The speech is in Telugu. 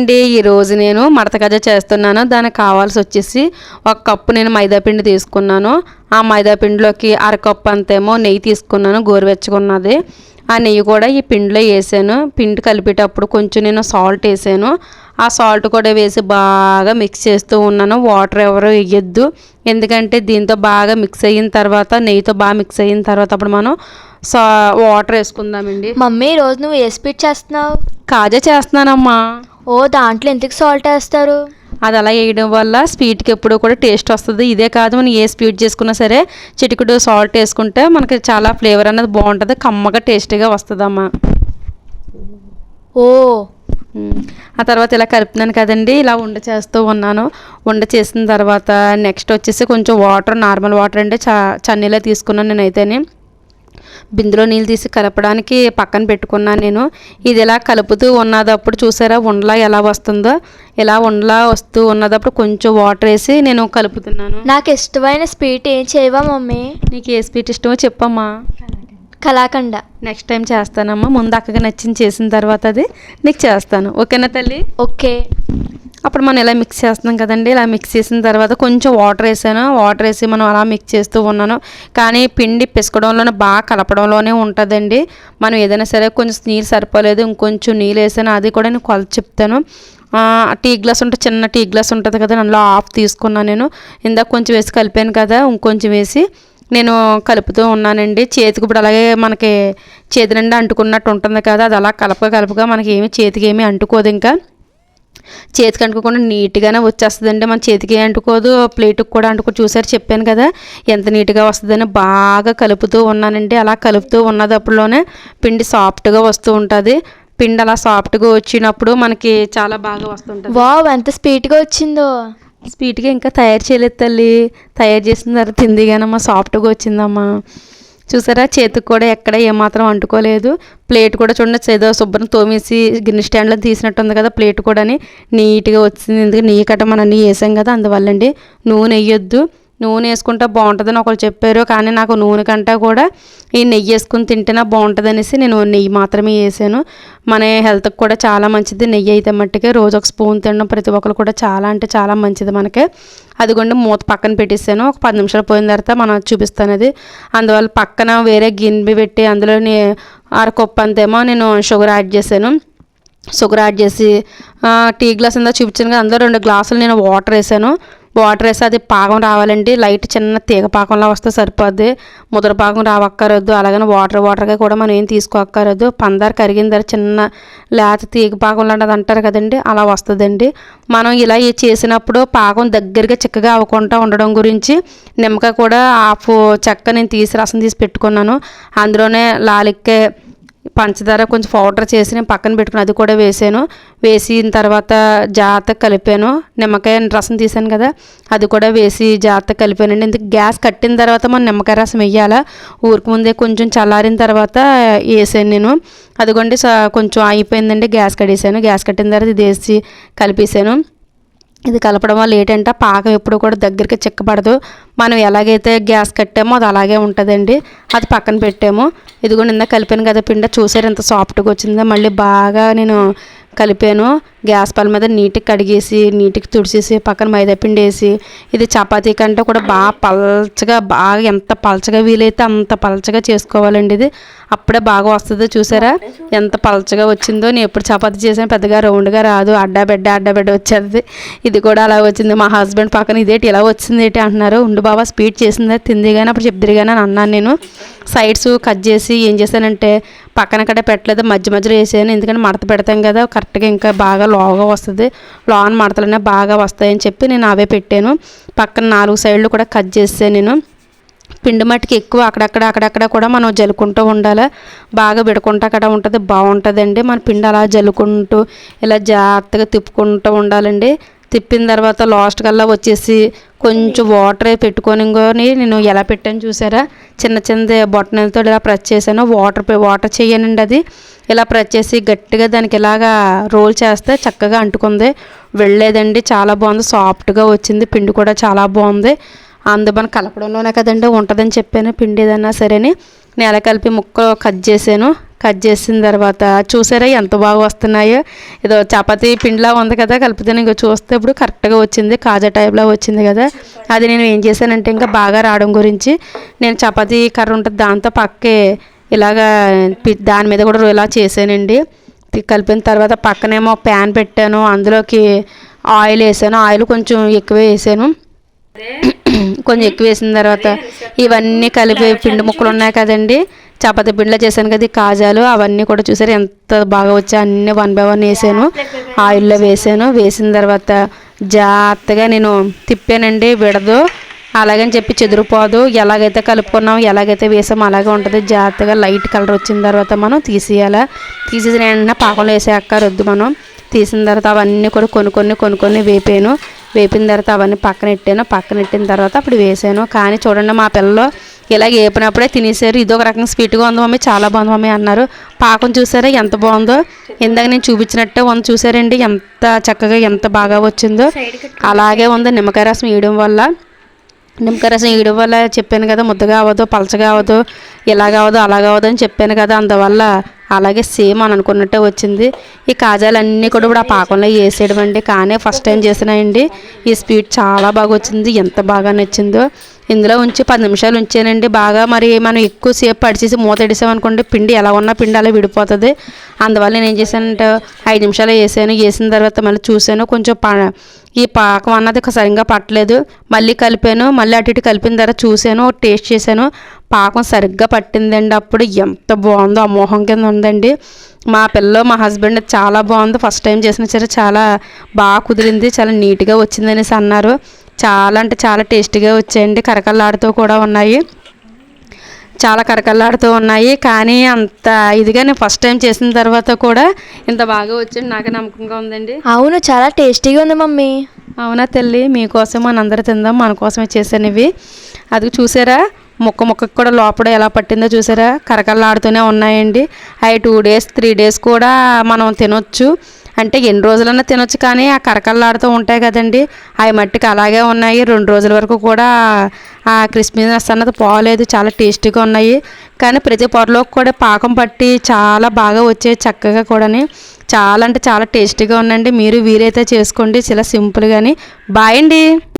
అండి ఈరోజు నేను మడత గజ చేస్తున్నాను. దానికి కావాల్సి వచ్చేసి ఒక కప్పు నేను మైదా పిండి తీసుకున్నాను. ఆ మైదా పిండిలోకి అరకప్పు అంతేమో నెయ్యి తీసుకున్నాను గోరువెచ్చుకున్నది ఆ నెయ్యి కూడా ఈ పిండిలో వేసాను. పిండి కలిపేటప్పుడు కొంచెం నేను సాల్ట్ వేసాను. ఆ సాల్ట్ కూడా వేసి బాగా మిక్స్ చేస్తూ ఉన్నాను. వాటర్ ఎవరు వేయద్దు. ఎందుకంటే దీంతో బాగా మిక్స్ అయిన తర్వాత నెయ్యితో బాగా మిక్స్ అయిన తర్వాత అప్పుడు మనం సా వాటర్ వేసుకుందామండి. మమ్మీ ఈ రోజు నువ్వు ఏ స్వీట్ చేస్తున్నావు? కాజా చేస్తున్నానమ్మా. ఓ దాంట్లో ఎందుకు సాల్ట్ వేస్తారు? అది అలా వేయడం వల్ల స్వీట్కి ఎప్పుడు కూడా టేస్ట్ వస్తుంది. ఇదే కాదు మనం ఏ స్వీట్ చేసుకున్నా సరే చిటికెడు సాల్ట్ వేసుకుంటే మనకి చాలా ఫ్లేవర్ అనేది బాగుంటుంది. కమ్మగా టేస్టీగా వస్తుందమ్మా. ఓ. ఆ తర్వాత ఇలా కలుపుతున్నాను కదండి. ఇలా ఉండ చేస్తూ ఉన్నాను. ఉండ చేసిన తర్వాత నెక్స్ట్ వచ్చేసి కొంచెం వాటర్ నార్మల్ వాటర్ అంటే చా చన్నీలో తీసుకున్నాను నేనైతేనే. బిందులో నీళ్ళు తీసి కలపడానికి పక్కన పెట్టుకున్నాను నేను. ఇది ఇలా కలుపుతూ ఉన్నదప్పుడు చూసారా? ఉండలా ఎలా వస్తుందో? ఇలా ఉండలా వస్తూ ఉన్నదప్పుడు కొంచెం వాటర్ వేసి నేను కలుపుతున్నాను. నాకు ఇష్టమైన స్వీట్ ఏం చేయవా మమ్మీ? నీకు ఏ స్వీట్ ఇష్టమో చెప్పమ్మా. కలాకండ నెక్స్ట్ టైం చేస్తానమ్మా. ముందు అక్కగా నచ్చింది చేసిన తర్వాత అది నీకు చేస్తాను. ఓకేనా తల్లి? ఓకే. అప్పుడు మనం ఇలా మిక్స్ చేస్తున్నాం కదండి. ఇలా మిక్స్ చేసిన తర్వాత కొంచెం వాటర్ వేసాను. వాటర్ వేసి మనం అలా మిక్స్ చేస్తూ ఉన్నాను. కానీ పిండి పిసకడంలోనే బాగా కలపడంలోనే ఉంటుందండి. మనం ఏదైనా సరే కొంచెం నీళ్ళు సరిపోలేదు ఇంకొంచెం నీళ్ళు వేసాను అది కూడా నేను కొలత చెప్తాను. టీ గ్లాస్ ఉంటే చిన్న టీ గ్లాస్ ఉంటుంది కదా అందులో ఆఫ్ తీసుకున్నాను నేను. ఇందాక కొంచెం వేసి కలిపాను కదా ఇంకొంచెం వేసి నేను కలుపుతూ ఉన్నానండి. చేతికి ఇప్పుడు అలాగే మనకి చేతి నిండా అంటుకున్నట్టు ఉంటుంది కదా అది అలా కలపగా కలపగా మనకి ఏమి చేతికి ఏమీ అంటుకోదు ఇంకా. చేతికి అంటుకోకుండా నీట్గానే వచ్చేస్తుందండి. మన చేతికి అంటుకోదు ప్లేట్కి కూడా అంటుకో చూసారు చెప్పాను కదా. ఎంత నీట్గా వస్తుందని బాగా కలుపుతూ ఉన్నానండి. అలా కలుపుతూ ఉన్నదప్పుడులోనే పిండి సాఫ్ట్గా వస్తూ ఉంటుంది. పిండి అలా సాఫ్ట్గా వచ్చినప్పుడు మనకి చాలా బాగా వస్తుంటుంది. వావ్ ఎంత స్వీట్గా వచ్చిందో. స్వీట్గా ఇంకా తయారు చేయలేదు తల్లి. తయారు చేసిన తర్వాత తిందిగానమ్మా సాఫ్ట్గా వచ్చిందమ్మా. చూసారా? చేతికి కూడా ఎక్కడ ఏమాత్రం అంటుకోలేదు. ప్లేట్ కూడా చూడండి ఏదో శుభ్రం తోమేసి గిన్నె స్టాండ్లో తీసినట్టు ఉంది కదా ప్లేట్ కూడా నీట్గా వచ్చింది. ఎందుకంటే నెయ్యి కట్ట మనం వేసాం కదా అందువల్లండి. నూనె వేయొద్దు. నూనె వేసుకుంటే బాగుంటుందని ఒకరు చెప్పారు కానీ నాకు నూనె కంటే కూడా ఈ నెయ్యి వేసుకుని తింటేనే బాగుంటుంది అనేసి నేను నెయ్యి మాత్రమే వేసాను. మన హెల్త్కి కూడా చాలా మంచిది. నెయ్యి అయితే మట్టుకే రోజు ఒక స్పూన్ తినడం ప్రతి ఒక్కరు కూడా చాలా అంటే చాలా మంచిది మనకి. అదిగోండి మూత పక్కన పెట్టేసాను. ఒక పది నిమిషాలు పోయిన తర్వాత మనం చూపిస్తాను అది. అందువల్ల పక్కన వేరే గిన్నె పెట్టి అందులో అరకొప్పు అంతేమో నేను షుగర్ యాడ్ చేశాను. షుగర్ యాడ్ చేసి టీ గ్లాస్ అంతా చూపించాను కదా అందులో రెండు గ్లాసులు నేను వాటర్ వేసాను. వాటర్ వేసి అది పాకం రావాలండి. లైట్ చిన్న తీగ పాకంలా వస్తే సరిపోద్ది. ముద్ర పాకం రావక్కరొద్దు. అలాగని వాటర్ వాటర్గా కూడా మనం ఏం తీసుకోక్కర్లేదు పందారు కరిగిన ధర చిన్న లేత తీగ పాకం లాంటిది అంటారు కదండి అలా వస్తుందండి. మనం ఇలా చేసినప్పుడు పాకం దగ్గరగా చిక్కగా అవ్వకుండా ఉండడం గురించి నిమ్మకాయ కూడా హాఫ్ చెక్క నేను తీసి రసం తీసి పెట్టుకున్నాను. అందులోనే లాలిక్కే పంచదార కొంచెం పౌడర్ చేసి నేను పక్కన పెట్టుకుని అది కూడా వేసాను. వేసిన తర్వాత జాగ్రత్తగా కలిపాను. నిమ్మకాయ రసం తీసాను కదా అది కూడా వేసి జాగ్రత్తగా కలిపానండి ఎందుకు గ్యాస్ కట్టిన తర్వాత మనం నిమ్మకాయ రసం వేయాలా? ఊరికి ముందే కొంచెం చల్లారిన తర్వాత వేసాను నేను. అదిగోండి స- కొంచెం అయిపోయిందండి గ్యాస్ కట్టేసాను. గ్యాస్ కట్టిన తర్వాత ఇది వేసి కలిపేసాను. ఇది కలపడం వల్ల ఏంటంటే పాకం ఎప్పుడు కూడా దగ్గరికి చిక్కబడదు. మనం ఎలాగైతే గ్యాస్ కట్టామో అది అలాగే ఉంటుందండి. అది పక్కన పెట్టాము. ఇది కూడా నిన్న కలిపాను కదా పిండి చూసారు ఎంత సాఫ్ట్గా వచ్చిందో. మళ్ళీ బాగా నేను కలిపాను. గ్యాస్ పళ్ళ మీద నీటికి కడిగేసి నీటికి తుడిచేసి పక్కన మైదా పిండి వేసి ఇది చపాతీ కంటే కూడా బాగా పల్చగా బాగా ఎంత పలచగా వీలైతే అంత పలచగా చేసుకోవాలండి ఇది. అప్పుడే బాగా వస్తుంది చూసారా? ఎంత పలచగా వచ్చిందో. నేను ఎప్పుడు చపాతి చేసాను పెద్దగా రౌండ్గా రాదు. అడ్డా బిడ్డ అడ్డా బిడ్డ వచ్చేది. ఇది కూడా అలా వచ్చింది. మా హస్బెండ్ పక్కన ఇదేటి ఇలా వచ్చింది ఏంటి అంటున్నారు. ఉండు బాబా స్పీడ్ చేసిందా తింది కానీ అప్పుడు చెప్దిరి కానీ అని అన్నాను నేను. సైడ్స్ కట్ చేసి ఏం చేశానంటే పక్కన కట్ట పెట్టలేదు. మధ్య మధ్యలో వేసాను. ఎందుకంటే మడత పెడతాం కదా కరెక్ట్గా ఇంకా బాగా లోగా వస్తుంది. లోన్ మడతలనే బాగా వస్తాయని చెప్పి నేను అవే పెట్టాను. పక్కన నాలుగు సైడ్లు కూడా కట్ చేసాను నేను. పిండి మట్టికి ఎక్కువ అక్కడక్కడ అక్కడక్కడ కూడా మనం జల్లుకుంటూ ఉండాలి. బాగా విడకుండా అక్కడ ఉంటుంది బాగుంటుందండి. మన పిండి అలా జల్లుకుంటూ ఇలా జాగ్రత్తగా తిప్పుకుంటూ ఉండాలండి. తిప్పిన తర్వాత లాస్ట్ కల్లా వచ్చేసి కొంచెం వాటర్ పెట్టుకొని నేను ఎలా పెట్టాను చూసారా? చిన్న చిన్న బొట్టనలతో ఇలా ప్రెస్ చేశాను. వాటర్ వాటర్ చేయనండి అది. ఇలా ప్రెస్ చేసి గట్టిగా దానికి ఇలాగా రోల్ చేస్తే చక్కగా అంటుకుంది. వెళ్ళలేదండి చాలా బాగుంది. సాఫ్ట్గా వచ్చింది పిండి కూడా చాలా బాగుంది. అందు కలపడంలోనే కదండి ఉంటుందని చెప్పాను. పిండి ఏదన్నా సరేని నేల కలిపి ముక్క కట్ చేశాను. కట్ చేసిన తర్వాత చూసారా ఎంత బాగా వస్తున్నాయో? ఏదో చపాతీ పిండిలా ఉంది కదా కలిపితే ఇంకా చూస్తే ఇప్పుడు కరెక్ట్గా వచ్చింది. కాజా టైప్లో వచ్చింది కదా. అది నేను ఏం చేశానంటే ఇంకా బాగా రావడం గురించి నేను చపాతీ కర్ర ఉంటుంది దాంతో పక్కే ఇలాగా దాని మీద కూడా ఇలా చేశానండి. కలిపిన తర్వాత పక్కనేమో ప్యాన్ పెట్టాను. అందులోకి ఆయిల్ వేసాను. ఆయిల్ కొంచెం ఎక్కువ వేసాను. కొంచెం ఎక్కువ వేసిన తర్వాత ఇవన్నీ కలిపి పిండి ముక్కలు ఉన్నాయి కదండి. చపాతీ పిండిలో చేశాను కదా కాజాలు అవన్నీ కూడా చూసారు ఎంత బాగా వచ్చాయి. అన్నీ వన్ బై వన్ వేసాను. ఆయిల్లో వేసాను. వేసిన తర్వాత జాగ్రత్తగా నేను తిప్పానండి. విడదు. అలాగని చెప్పి చెదిరిపోదు. ఎలాగైతే కలుపుకున్నాం ఎలాగైతే వేసామో అలాగే ఉంటుంది. జాగ్రత్తగా లైట్ కలర్ వచ్చిన తర్వాత మనం తీసేయాలి. తీసేసిన వెంటనే పాకంలో వేసేయక్క వద్దు మనం. తీసిన తర్వాత అవన్నీ కూడా కొన్ని కొన్ని కొన్ని కొన్ని వేపాను. వేపిన తర్వాత అవన్నీ పక్కన పెట్టాను పక్కన పెట్టిన తర్వాత అప్పుడు వేసాను. కానీ చూడండి మా పిల్లలు ఇలాగ వేపినప్పుడే తినేసారు. ఇది ఒక రకంగా స్వీట్గా ఉంది మమ్మీ చాలా బాగుంది మమ్మీ అన్నారు. పాకం చూసారా? ఎంత బాగుందో? ఇందాక నేను చూపించినట్టే ఉంది చూసారండి. ఎంత చక్కగా ఎంత బాగా వచ్చిందో. అలాగే ఉంది నిమ్మకాయ రసం వేయడం వల్ల. నిమ్మకాయ రసం వేయడం వల్ల చెప్పాను కదా ముద్దగా అవ్వదు పలచగా అవ్వదు ఇలాగ అవ్వదు అలాగ అవ్వదు అని చెప్పాను కదా. అందువల్ల అలాగే సేమ్ అని అనుకున్నట్టే వచ్చింది. ఈ కాజాలన్నీ కూడా ఇప్పుడు ఆ పాకంలో వేసేయడం అండి. కానీ ఫస్ట్ టైం చేసినాయండి. ఈ స్వీట్ చాలా బాగా వచ్చింది. ఎంత బాగా నచ్చిందో. ఇందులో ఉంచి పది నిమిషాలు ఉంచానండి. బాగా మరి మనం ఎక్కువసేపు పడిచేసి మూత వేసామనుకోండి పిండి ఎలా ఉన్నా పిండి అలా విడిపోతుంది. అందువల్ల నేను ఏం చేశానంటే ఐదు నిమిషాలు వేసాను. వేసిన తర్వాత మళ్ళీ చూశాను కొంచెం పా ఈ పాకం అన్నది సరిగ్గా పట్టలేదు. మళ్ళీ కలిపాను మళ్ళీ అటు ఇటు కలిపిన తర్వాత చూశాను టేస్ట్ చేశాను. పాకం సరిగ్గా పట్టిందండి. అప్పుడు ఎంత బాగుందో అమోహం కింద ఉందండి. మా పిల్లలు మా హస్బెండ్ చాలా బాగుంది. ఫస్ట్ టైం చేసిన సరే చాలా బాగా కుదిరింది చాలా నీట్గా వచ్చిందనేసి అన్నారు. చాలా అంటే చాలా టేస్టీగా వచ్చాయండి. కరకల్లాడుతూ కూడా ఉన్నాయి. చాలా కరకల్లాడుతూ ఉన్నాయి. కానీ అంత ఇదిగా నేను ఫస్ట్ టైం చేసిన తర్వాత కూడా ఇంత బాగా వచ్చింది నాకే నమ్మకంగా ఉందండి. అవును చాలా టేస్టీగా ఉంది మమ్మీ. అవునా తల్లి? మీకోసం మనందరూ తిందాం. మన కోసమే చేశాను ఇవి అది చూసారా? ముక్క ముక్కకు కూడా లోపల ఎలా పట్టిందో చూసారా? కరకల్లాడుతూనే ఉన్నాయండి. అవి టూ డేస్ త్రీ డేస్ కూడా మనం తినొచ్చు. అంటే ఎన్ని రోజులన్నా తినొచ్చు కానీ ఆ కరకల్లాడుతూ ఉంటాయి కదండి. అవి మట్టికి అలాగే ఉన్నాయి. రెండు రోజుల వరకు కూడా ఆ క్రిస్పీనెస్ అన్నది పోలేదు. చాలా టేస్టీగా ఉన్నాయి. కానీ ప్రతి పొరలోకి కూడా పాకం పట్టి చాలా బాగా వచ్చాయి చక్కగా కూడాని. చాలా అంటే చాలా టేస్టీగా ఉన్నాయండి మీరు వీలైతే చేసుకోండి. చాలా సింపుల్గాని. బాయ్ అండి.